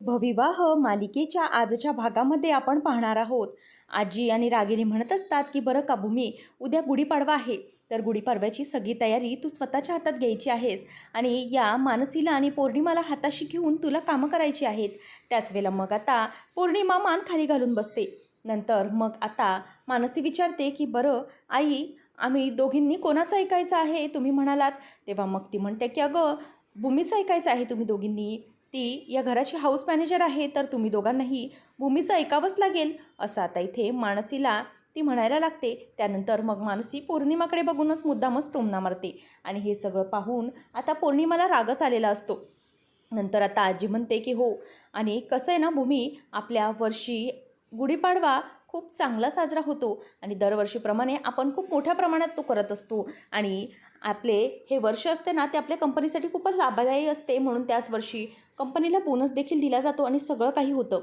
भविवाह मालिकेच्या आजच्या भागामध्ये आपण पाहणार आहोत. आजी आणि रागिनी म्हणत असतात की बरं का भूमी उद्या गुढीपाडवा आहे. तर गुढीपाडव्याची सगळी तयारी तू स्वतःच्या हातात घ्यायची आहेस आणि या मानसीला आणि पौर्णिमाला हाताशी घेऊन तुला कामं करायची आहेत. त्याच वेळेला मग आता पौर्णिमा मान खाली घालून बसते. नंतर मग आता मानसी विचारते की बरं आई आम्ही दोघींनी कोणाचं ऐकायचं आहे? तुम्ही म्हणालात. तेव्हा मग ती म्हणते की अगं भूमीचं ऐकायचं आहे तुम्ही दोघींनी. ती या घराची हाऊस मॅनेजर आहे तर तुम्ही दोघांनाही भूमीचं ऐकावंच लागेल. असं आता इथे मानसीला ती म्हणायला लागते. त्यानंतर मग मानसी पौर्णिमाकडे बघूनच मुद्दामच टोमना मारते. आणि हे सगळं पाहून आता पौर्णिमाला रागच आलेला असतो. नंतर आता आजी म्हणते की हो आणि कसं आहे ना भूमी आपल्या वर्षी गुढीपाडवा खूप चांगला साजरा होतो. आणि दरवर्षीप्रमाणे आपण खूप मोठ्या प्रमाणात तो करत असतो. आणि आपले हे वर्ष असते ना ते आपल्या कंपनीसाठी खूपच लाभदायी असते. म्हणून त्याच वर्षी कंपनीला बोनस देखील दिला जातो आणि सगळं काही होतं.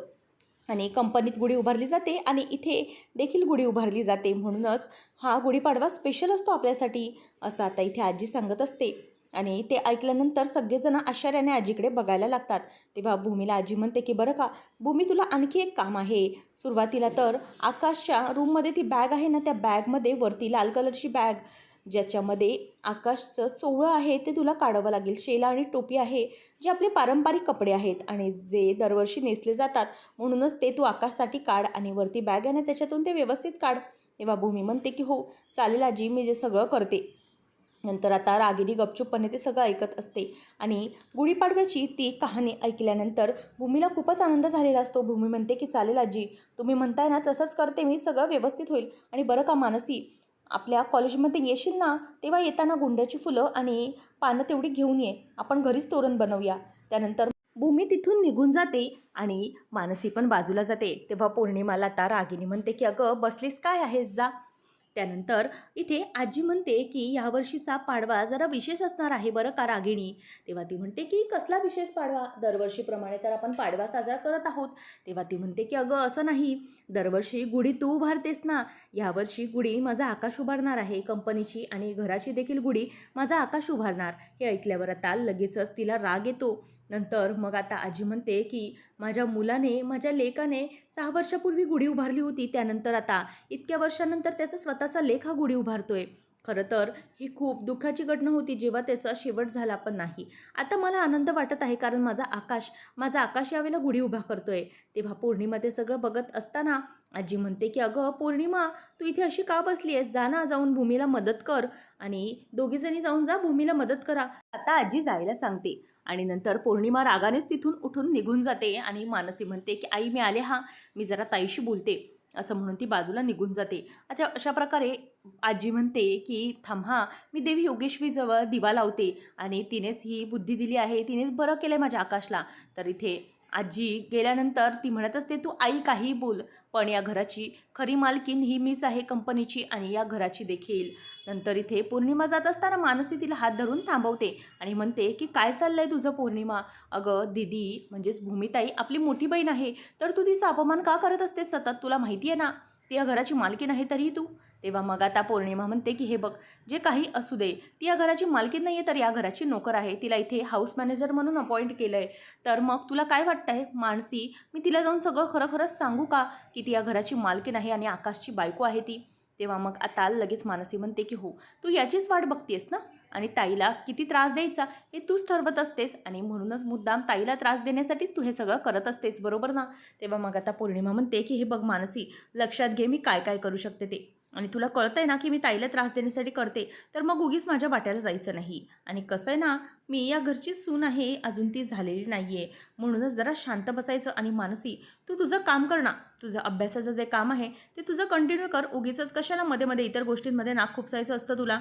आणि कंपनीत गुढी उभारली जाते आणि इथे देखील गुढी उभारली जाते. म्हणूनच हा गुढीपाडवा स्पेशल असतो आपल्यासाठी असं आता इथे आजी सांगत असते. आणि ते ऐकल्यानंतर सगळेजण आश्चर्याने आजीकडे बघायला लागतात. तेव्हा भूमीला आजी म्हणते की बरं का भूमी तुला आणखी एक काम आहे. सुरुवातीला तर आकाशच्या रूममध्ये ती बॅग आहे ना त्या बॅगमध्ये वरती लाल कलरची बॅग ज्याच्यामध्ये आकाशचं सोहळं आहे ते तुला काढावं लागेल. शेला आणि टोपी आहे जे आपले पारंपरिक कपडे आहेत आणि जे दरवर्षी नेसले जातात. म्हणूनच ते तू आकाशसाठी काढ आणि वरती बॅग आहे ना त्याच्यातून ते व्यवस्थित काढ. तेव्हा भूमी म्हणते की हो चालेल आजी मी जे सगळं करते. नंतर आता रागिनी गपचूपपणे ते सगळं ऐकत असते. आणि गुढीपाडव्याची ती कहाणी ऐकल्यानंतर भूमीला खूपच आनंद झालेला असतो. भूमी म्हणते की चालेल आजी तुम्ही म्हणताय ना तसंच करते मी सगळं व्यवस्थित होईल. आणि बरं का मानसी आपल्या कॉलेजमध्ये येशील ना तेव्हा येताना गुंड्याची फुलं आणि पानं तेवढी घेऊन ये. आपण घरीच तोरण बनवूया. त्यानंतर भूमी तिथून निघून जाते आणि मानसी पण बाजूला जाते. तेव्हा पौर्णिमाला आता रागिनी म्हणते की अगं बसलीस काय आहेस? जा. त्यानंतर इथे आजी म्हणते की यावर्षीचा पाडवा जरा विशेष असणार आहे बरं का रागिणी? तेव्हा ती म्हणते की कसला विशेष पाडवा? दरवर्षीप्रमाणे तर आपण पाडवा साजरा करत आहोत. तेव्हा ती म्हणते की अगं असं नाही. दरवर्षी गुढी तू उभारतेस ना. यावर्षी गुढी माझा आकाश उभारणार आहे. कंपनीची आणि घराची देखील गुढी माझा आकाश उभारणार. हे ऐकल्यावर आता लगेचच तिला राग येतो. नंतर मग आता आजी म्हणते की माझ्या मुलाने माझ्या लेखाने सहा वर्षापूर्वी गुढी उभारली होती. त्यानंतर आता इतक्या वर्षानंतर त्याचा स्वतःचा लेख हा गुढी उभारतोय. खरं तर ही खूप दुःखाची घटना होती जेव्हा त्याचा शेवट झाला पण नाही. आता मला आनंद वाटत आहे कारण माझा आकाश माझा आकाश यावेळेला गुढी उभा करतोय. तेव्हा पौर्णिमा ते सगळं बघत असताना आजी म्हणते की अगं पौर्णिमा तू इथे अशी का बसली आहेस? जा ना जाऊन भूमीला मदत कर आणि दोघीजणी जाऊन जा भूमीला मदत करा. आता आजी जायला सांगते. आणि नंतर पौर्णिमा रागानेच तिथून उठून निघून जाते आणि मानसी म्हणते की आई मी आले हा मी जरा ताईशी बोलते. असं म्हणून ती बाजूला निघून जाते. आता अशा प्रकारे आजी म्हणते की थांब मी देवी योगेश्वरीजवळ दिवा लावते. आणि तिनेच ही बुद्धी दिली आहे तिनेच बरं केलं आहे माझ्या आकाशला. तर इथे आजी गेल्यानंतर ती म्हणत असते तू आई काही बोल पण या घराची खरी मालकीन ही मीच आहे कंपनीची आणि या घराची देखील. नंतर इथे पौर्णिमा जात असताना मानसी तिला हात धरून थांबवते आणि म्हणते की काय चाललंय तुझं पौर्णिमा? अगं दिदी म्हणजेच भूमिताई आपली मोठी बहीण आहे तर तू तिचा अपमान का करत असते सतत तुला माहिती आहे ना ती या घराची मालकीन आहे तरीही तू. तेव्हा मग आता पौर्णिमा म्हणते की हे बघ जे काही असू दे ती या घराची मालकी नाही आहे तर या घराची नोकर आहे. तिला इथे हाऊस मॅनेजर म्हणून अपॉइंट केलं आहे तर मग तुला काय वाटतंय? मानसी मी तिला जाऊन सगळं खरं खरंच सांगू का की ती या घराची मालकीन आहे आणि आकाशची बायको आहे ती? तेव्हा मग आता लगेच मानसी म्हणते की हो तू याचीच वाट बघतेस ना? आणि ताईला किती त्रास द्यायचा? हे तूच ठरवत असतेस आणि म्हणूनच मुद्दाम ताईला त्रास देण्यासाठीच तू हे सगळं करत असतेस बरोबर ना? तेव्हा मग आता पौर्णिमा म्हणते की हे बघ मानसी लक्षात घे मी काय काय करू शकते ते. आणि तुला कळतं आहे ना की मी ताईला त्रास देण्यासाठी करते तर मग उगीच माझ्या वाट्याला जायचं नाही. आणि कसं आहे ना मी या घरची सून आहे अजून ती झालेली नाही आहे म्हणूनच जरा शांत बसायचं आणि मानसी तू तुझं काम कर ना. तुझं अभ्यासाचं जे काम आहे ते तुझं कंटिन्यू कर. उगीच कशाला मध्ये मध्ये इतर गोष्टींमध्ये नाक खुपसायचं असतं तुला?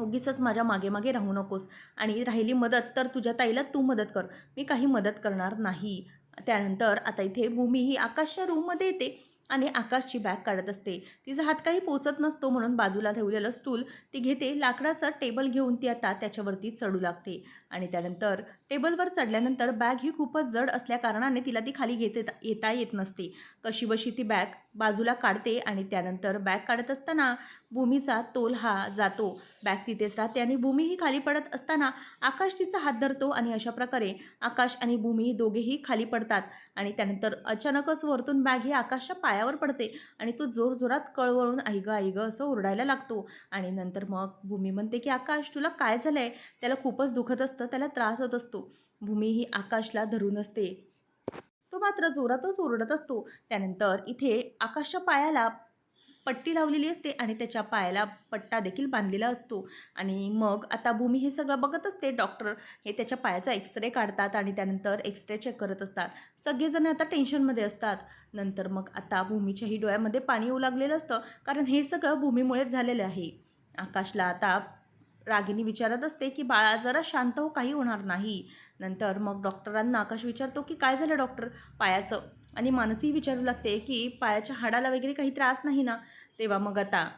उगीच माझ्या मागे मागे राहू नकोस. आणि राहिली मदत तर तुझ्या ताईला तू मदत कर. मी काही मदत करणार नाही. त्यानंतर आता इथे भूमी ही आकाशच्या रूममध्ये येते. आणि आकाशची बॅग काढत असते. तिचा हात काही पोचत नसतो म्हणून बाजूला ठेवलेलं स्टूल ती घेते. लाकडाचं टेबल घेऊन ती आता त्याच्यावरती चढू लागते. आणि त्यानंतर टेबलवर चढल्यानंतर बॅग ही खूपच जड असल्याकारणाने तिला ती खाली घेते येता येत नसते. कशीबशी ती बॅग बाजूला काढते आणि त्यानंतर बॅग काढत असताना भूमीचा तोल हा जातो. बॅग तिथेच राहते आणि भूमी ही खाली पडत असताना आकाश तिचा हात धरतो आणि अशा प्रकारे आकाश आणि भूमी दोघेही खाली पडतात. आणि त्यानंतर अचानकच वरतून बॅग ही आकाशच्या पायावर पडते आणि तो जोरजोरात कळवळून ऐगं ऐगं असं ओरडायला लागतो. आणि नंतर मग भूमी म्हणते की आकाश तुला काय झालं आहे त्याला खूपच दुखत असतं. त्याला त्रास होत असतो. भूमी ही आकाशला धरून असते. तो मात्र जोरातच ओरडत असतो. त्यानंतर इथे आकाशच्या पायाला पट्टी लावलेली असते आणि त्याच्या पायाला पट्टा देखील बांधलेला असतो. आणि मग आता भूमी हे सगळं बघत असते. डॉक्टर हे त्याच्या पायाचा एक्सरे काढतात आणि त्यानंतर एक्सरे चेक करत असतात. सगळेजण आता टेन्शनमध्ये असतात. नंतर मग आता भूमीच्याही डोळ्यामध्ये पाणी येऊ लागलेलं असतं. कारण हे सगळं भूमीमुळेच झालेलं आहे. आकाशला आता रागिनी विचारत असते की बाळा जरा शांत हो काही होणार नाही. नंतर मग डॉक्टरांना आकाश विचारतो की काय झालं डॉक्टर? पायाचं? आणि मानसी विचारू लागते की पायाच्या हाडाला वगैरे काही त्रास नाही ना? तेव्हा मग आता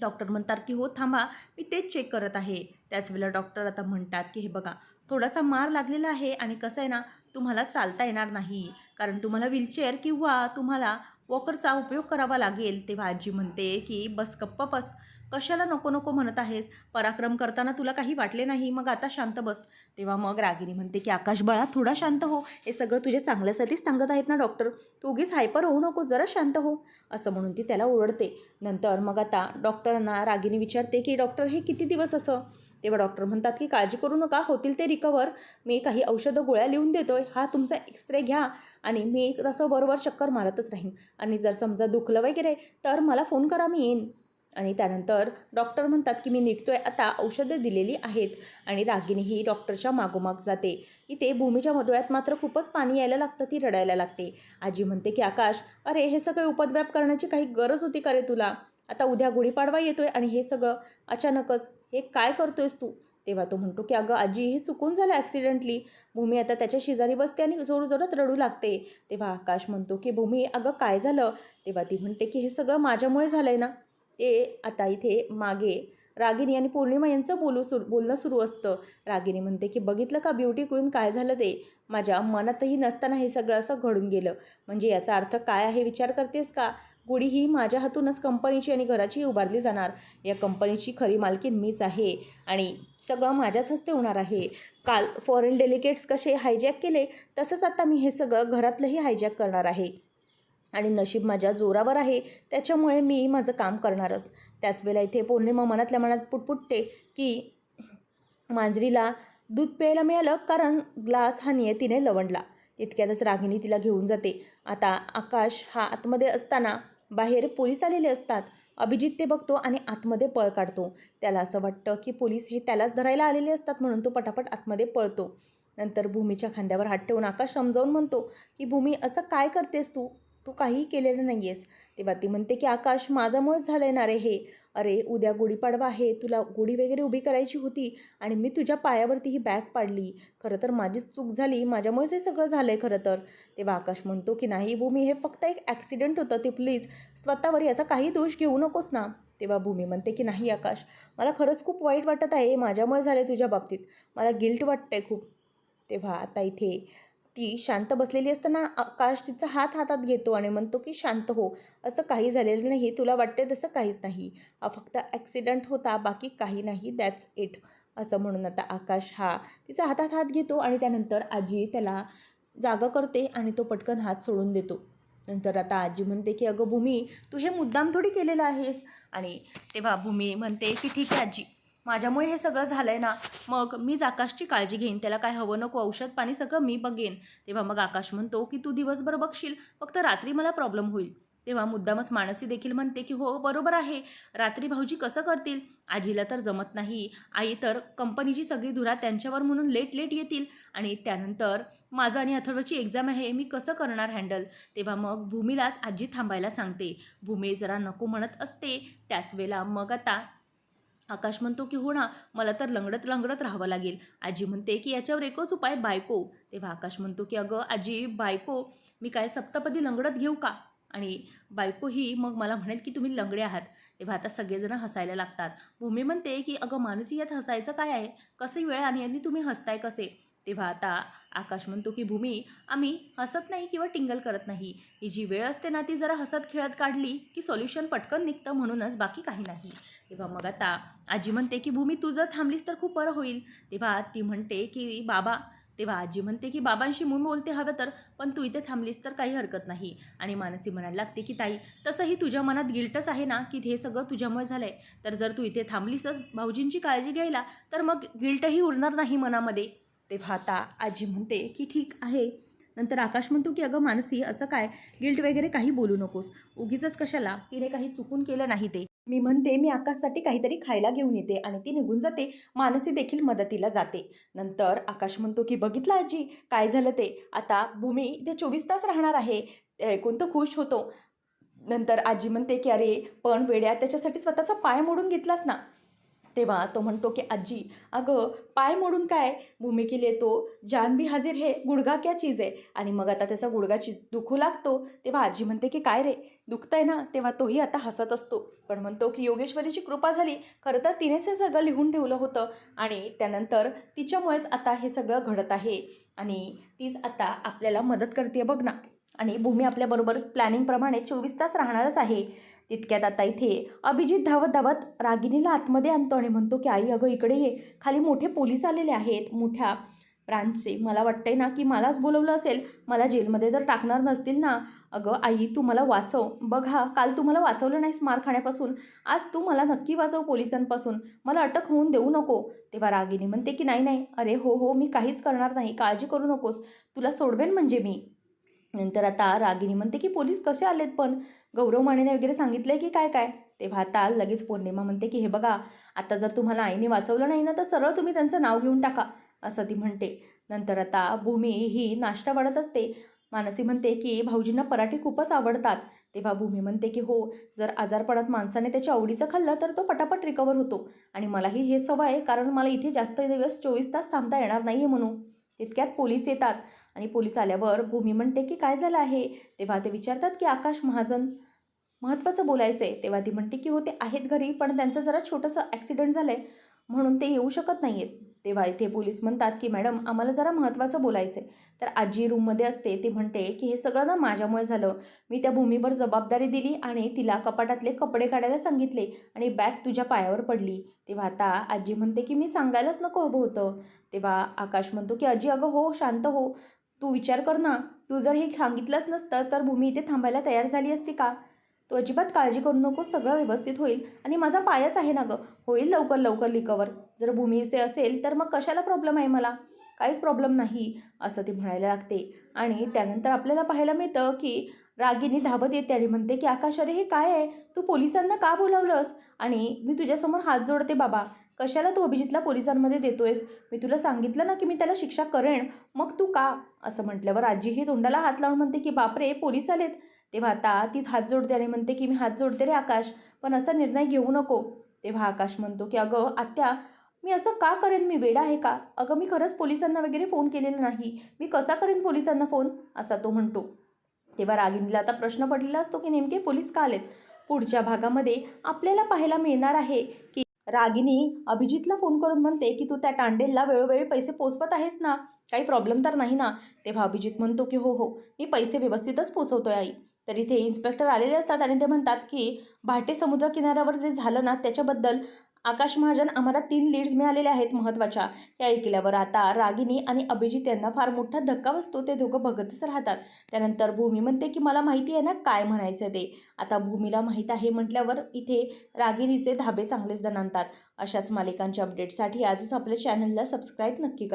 डॉक्टर म्हणतात की हो थांबा मी तेच चेक करत आहे. त्याच वेळेला डॉक्टर आता म्हणतात की हे बघा थोडासा मार लागलेला आहे आणि कसं आहे ना तुम्हाला चालता येणार नाही. कारण तुम्हाला व्हीलचेअर किंवा तुम्हाला वॉकरचा उपयोग करावा लागेल. तेव्हा आजी म्हणते की बस गप्प बस. कशाला नको नको म्हणत आहेस? पराक्रम करताना तुला काही वाटले नाही. मग आता शांत बस. तेव्हा मग रागिनी म्हणते की आकाश बाळा थोडा शांत हो. हे सगळं तुझ्या चांगल्यासाठीच सांगत आहेत ना डॉक्टर? तू उगीच हायपर होऊ नको. जरा शांत हो. असं म्हणून ती त्याला ओरडते. नंतर मग आता डॉक्टरांना रागिनी विचारते की डॉक्टर हे किती दिवस असं तेव्हा डॉक्टर म्हणतात की काळजी करू नका होतील ते रिकवर मी काही औषधं गोळ्या लिहून देतोय. हा तुमचा एक्सरे घ्या आणि मी तसं वरवर चक्कर मारतच राहीन. आणि जर समजा दुखलं वगैरे तर मला फोन करा मी येईन. आणि त्यानंतर डॉक्टर म्हणतात की मी निघतोय. आता औषधं दिलेली आहेत. आणि रागिनी ही डॉक्टरच्या मागोमाग जाते. इथे भूमीच्या मधुळ्यात मात्र खूपच पाणी यायला लागतं ती रडायला लागते. आजी म्हणते की आकाश अरे हे सगळे उपद्व्याप करण्याची काही गरज होती का रे तुला? आता उद्या गुढीपाडवा येतोय आणि हे सगळं अचानकच हे काय करतोयस तू? तेव्हा तो म्हणतो की अगं आजी हे चुकून झालं ॲक्सिडेंटली भूमी आता त्याच्या शेजारी बसते आणि जोरजोरात रडू लागते. तेव्हा आकाश म्हणतो की भूमी अगं काय झालं? तेव्हा ती म्हणते की हे सगळं माझ्यामुळे झालं आहे ना. ते आता इथे मागे रागिनी आणि पौर्णिमा यांचं बोलू सुरू बोलणं सुरू असतं. रागिनी म्हणते की बघितलं का ब्युटी क्वीन काय झालं ते? माझ्या मनातही नसताना हे सगळं असं घडून गेलं. म्हणजे याचा अर्थ काय आहे विचार करतेस का? गुढी ही माझ्या हातूनच कंपनीची आणि घराची उभारली जाणार. या कंपनीची खरी मालकीन मीच आहे आणि सगळं माझ्याच हस्ते होणार आहे. काल फॉरेन डेलिगेट्स कसे हायजॅक केले तसंच आता मी हे सगळं घरातलंही हायजॅक करणार आहे. आणि नशीब माझ्या जोरावर आहे त्याच्यामुळे मी माझं काम करणारच. त्याच वेळेला इथे पौर्णिमा मनातल्या मनात पुटपुटते की मांजरीला दूध प्यायला मिळालं कारण ग्लास हा नियतीने लवंडला. तितक्यातच रागिनी तिला घेऊन जाते. आता आकाश हा आतमध्ये असताना बाहेर पोलीस आलेले असतात. अभिजित ते बघतो आणि आतमध्ये पळ काढतो. त्याला असं वाटतं की पोलीस हे त्यालाच धरायला आलेले असतात म्हणून तो पटापट आतमध्ये पळतो. नंतर भूमीच्या खांद्यावर हात ठेवून आकाश समजावून म्हणतो की भूमी असं काय करतेस तू? तू काहीही केलेलं नाही आहेस तेव्हा ती म्हणते की आकाश माझ्यामुळेच झालं आहे ना रे हे. अरे उद्या गुढीपाडवा आहे तुला गुढी वगैरे उभी करायची होती आणि मी तुझ्या पायावरती ही बॅग पाडली. खरं तर माझीच चूक झाली माझ्यामुळेच हे सगळं झालं आहे खरं तर. तेव्हा आकाश म्हणतो की नाही भूमी हे फक्त एक ॲक्सिडेंट होतं ते प्लीज स्वतःवर याचा काही दोष घेऊ नकोस ना. तेव्हा भूमी म्हणते की नाही आकाश मला खरंच खूप वाईट वाटत आहे माझ्यामुळे झाले तुझ्या बाबतीत. मला गिल्ट वाटतं आहे खूप. तेव्हा आता इथे ती शांत बसलेली असताना आकाश तिचा हात हातात घेतो आणि म्हणतो की शांत हो. असं काही झालेलं नाही. तुला वाटते तसं काहीच नाही. हा फक्त ॲक्सिडंट होता. बाकी काही नाही. दॅट्स इट असं म्हणून आता आकाश हा तिचा हातात हात घेतो आणि त्यानंतर आजी त्याला जागा करते आणि तो पटकन हात सोडून देतो. नंतर आता आजी म्हणते की अगं भूमी तू हे मुद्दाम थोडी केलेलं आहेस? आणि तेव्हा भूमी म्हणते की ठीक आहे आजी. माझ्यामुळे हे सगळं झालं आहे ना मग मीच आकाशची काळजी घेईन त्याला काय हवं नको औषध पाणी सगळं मी बघेन. तेव्हा मग आकाश म्हणतो की तू दिवसभर बघशील फक्त रात्री मला प्रॉब्लेम होईल. तेव्हा मुद्दामच मानसी देखील म्हणते की हो बरोबर आहे. रात्री भाऊजी कसं करतील? आजीला तर जमत नाही. आई तर कंपनीची सगळी धुरा त्यांच्यावर म्हणून लेट लेट येतील. आणि त्यानंतर माझं आणि अथर्वची एक्झाम आहे मी कसं करणार हँडल तेव्हा मग भूमीलाच आजी थांबायला सांगते. भूमी जरा नको म्हणत असते. त्याच वेळेला मग आता आकाश म्हणतो की हो ना मला तर लंगडत लंगडत राहावं लागेल. आजी म्हणते की याच्यावर एकच उपाय बायको. तेव्हा आकाश म्हणतो की अगं आजी बायको मी काय सप्तपदी लंगडत घेऊ का? आणि बायको ही मग मला म्हणेल की तुम्ही लंगडे आहात. तेव्हा आता सगळेजण हसायला लागतात. भूमी म्हणते की अगं मानसी यात हसायचं काय आहे? कसे वेळ आणि यांनी तुम्ही हसताय कसे? तेव्हा आता आकाश म्हणतो की भूमी आम्ही हसत नाही किंवा टिंगल करत नाही. ही जी वेळ असते ना ती जरा हसत खेळत काढली की सोल्युशन पटकन निघतं म्हणूनच बाकी काही नाही. तेव्हा मग आता आजी म्हणते की भूमी तू जर थांबलीस तर खूप बरं होईल. तेव्हा ती म्हणते की बाबा तेव्हा आजी म्हणते की बाबांशी म्हणून बोलते हवं तर पण तू इथे थांबलीस तर काही हरकत नाही. आणि मानसी म्हणायला लागते की ताई तसंही तुझ्या मनात गिल्टच आहे ना की हे सगळं तुझ्यामुळे झालं आहे तर जर तू इथे थांबलीसच भाऊजींची काळजी घ्यायला तर मग गिल्टही उरणार नाही मनामध्ये. तेव्हा आता आजी म्हणते की ठीक आहे. नंतर आकाश म्हणतो की अगं मानसी असं काय? गिल्ट वगैरे काही बोलू नकोस. उगीच कशाला? तिने काही चुकून केलं नाही ते. मी म्हणते मी आकाशसाठी काहीतरी खायला घेऊन येते आणि ती निघून जाते. मानसी देखील मदतीला जाते. नंतर आकाश म्हणतो की बघितलं आजी काय झालं ते? आता भूमी ते चोवीस तास राहणार आहे. ते ऐकून खुश होतो. नंतर आजी म्हणते की अरे पण वेड्या त्याच्यासाठी स्वतःचा पाय मोडून घेतलास ना. तेव्हा तो म्हणतो की आजी अगं पाय मोडून काय? भूमी येतो. जानबी तो जान हाजीर हे गुडगा क्या चीज आहे आणि मग आता त्याचा गुडगाची दुखू लागतो. तेव्हा आजी म्हणते की काय रे? दुखतंय ना. तेव्हा तोही आता हसत असतो. पण म्हणतो की योगेश्वरीची कृपा झाली. खरं तर तिनेच हे सगळं लिहून ठेवलं होतं. आणि त्यानंतर तिच्यामुळेच आता हे सगळं घडत आहे. आणि तीच आता आपल्याला मदत करते बघ ना. आणि भूमी आपल्याबरोबर प्लॅनिंगप्रमाणे चोवीस तास राहणारच आहे. तितक्यात आता इथे अभिजित धावत धावत रागिनीला आतमध्ये आणतो आणि म्हणतो की आई अगं इकडे ये. खाली मोठे पोलीस आलेले आहेत मोठ्या ब्रांचचे. मला वाटतंय ना की मलाच बोलवलं असेल. मला जेलमध्ये तर टाकणार नसतील ना. अगं आई तू मला वाचव. बघ हा काल तू मला वाचवलं नाहीस मार खाण्यापासून. आज तू मला नक्की वाचव पोलिसांपासून. मला अटक होऊन देऊ नको. तेव्हा रागिनी म्हणते की नाही नाही. अरे हो हो. मी काहीच करणार नाही. काळजी करू नकोस. तुला सोडवेन म्हणजे मी. नंतर आता रागिनी म्हणते की पोलीस कसे आलेत पण? गौरव मानेने वगैरे सांगितलं आहे की काय काय? तेव्हा आता लगेच पौर्णिमा म्हणते की हे बघा आता जर तुम्हाला आईने वाचवलं नाही ना तर सरळ तुम्ही त्यांचं नाव घेऊन टाका असं ती म्हणते. नंतर आता भूमी ही नाश्ता वाढत असते. मानसी म्हणते की भाऊजींना पराठे खूपच आवडतात. तेव्हा भूमी म्हणते की हो जर आजारपणात माणसाने त्याच्या आवडीचं खाल्लं तर तो पटापट रिकवर होतो. आणि मलाही हे सवय आहे कारण मला इथे जास्त दिवस चोवीस तास थांबता येणार नाही आहे म्हणून. तितक्यात पोलीस येतात. आणि पोलीस आल्यावर भूमी म्हणते की काय झालं आहे? तेव्हा ते विचारतात की आकाश महाजन महत्त्वाचं बोलायचं आहे तेव्हा ती म्हणते की हो ते आहेत घरी पण त्यांचं जरा छोटंसं ॲक्सिडेंट झालं आहे म्हणून ते येऊ शकत नाही आहेत तेव्हा इथे पोलीस म्हणतात की मॅडम आम्हाला जरा महत्त्वाचं बोलायचं आहे तर आजी रूममध्ये असते ती म्हणते की हे सगळं ना माझ्यामुळे झालं. मी त्या भूमीवर जबाबदारी दिली आणि तिला कपाटातले कपडे काढायला सांगितले आणि बॅग तुझ्या पायावर पडली. तेव्हा आता आजी म्हणते की मी सांगायलाच नको हवं होतं. तेव्हा आकाश म्हणतो की आजी अगं हो शांत हो. तू विचार कर ना. तू जर हे सांगितलंच नसतं तर भूमी इथे थांबायला तयार झाली असती का? तू अजिबात काळजी करू नको सगळं व्यवस्थित होईल आणि माझा पायच आहे ना गं. होईल लवकर लवकर रिकवर जर भूमीचे असेल तर मग कशाला प्रॉब्लेम आहे मला? काहीच प्रॉब्लेम नाही असं ती म्हणायला लागते. आणि त्यानंतर आपल्याला पाहायला मिळतं की रागिनी धाबत येते आणि म्हणते की आकाश अरे हे काय आहे? तू पोलिसांना का बोलावलंस? आणि मी तुझ्यासमोर हात जोडते बाबा. कशाला तू अभिजितला पोलिसांमध्ये देतोयस? मी तुला सांगितलं ना की मी त्याला शिक्षा करेन. मग तू का? असं म्हटल्यावर आजीही तोंडाला हात लावून म्हणते की बापरे पोलीस आलेत. तेव्हा आता ती हात जोडते आणि म्हणते की मी हात जोडते रे आकाश पण असा निर्णय घेऊ नको. तेव्हा आकाश म्हणतो की अगं आत्या मी असं का करेन? मी वेडा आहे का? अगं मी खरंच पोलिसांना वगैरे फोन केलेला नाही. मी कसा करेन पोलिसांना फोन? असा तो म्हणतो. तेव्हा रागिनीला आता प्रश्न पडलेला असतो की नेमके पोलीस का आलेत? पुढच्या भागामध्ये आपल्याला पाहायला मिळणार आहे की रागिनी अभिजितला फोन करून म्हणते की तू त्या टांडेलला वेळोवेळी पैसे पोचवत आहेस ना? काही प्रॉब्लेम तर नाही ना? तेव्हा अभिजित म्हणतो की हो हो. मी पैसे व्यवस्थितच पोचवतोय आई. तर इथे इन्स्पेक्टर आलेले असतात आणि ते म्हणतात की भाटे समुद्र किनाऱ्यावर जे झालं ना त्याच्याबद्दल आकाश महाजन आम्हाला तीन लीड्स मिळालेल्या आहेत महत्त्वाच्या या ऐकल्यावर आता रागिनी आणि अभिजित यांना फार मोठा धक्का बसतो. ते दोघं बघतच राहतात. त्यानंतर भूमी म्हणते की मला माहिती आहे ना काय म्हणायचं ते. आता भूमीला माहीत आहे म्हटल्यावर इथे रागिनीचे धाबे चांगलेच दणानतात अशाच मालिकांच्या अपडेटसाठी आजच आपल्या चॅनलला सबस्क्राईब नक्की करा.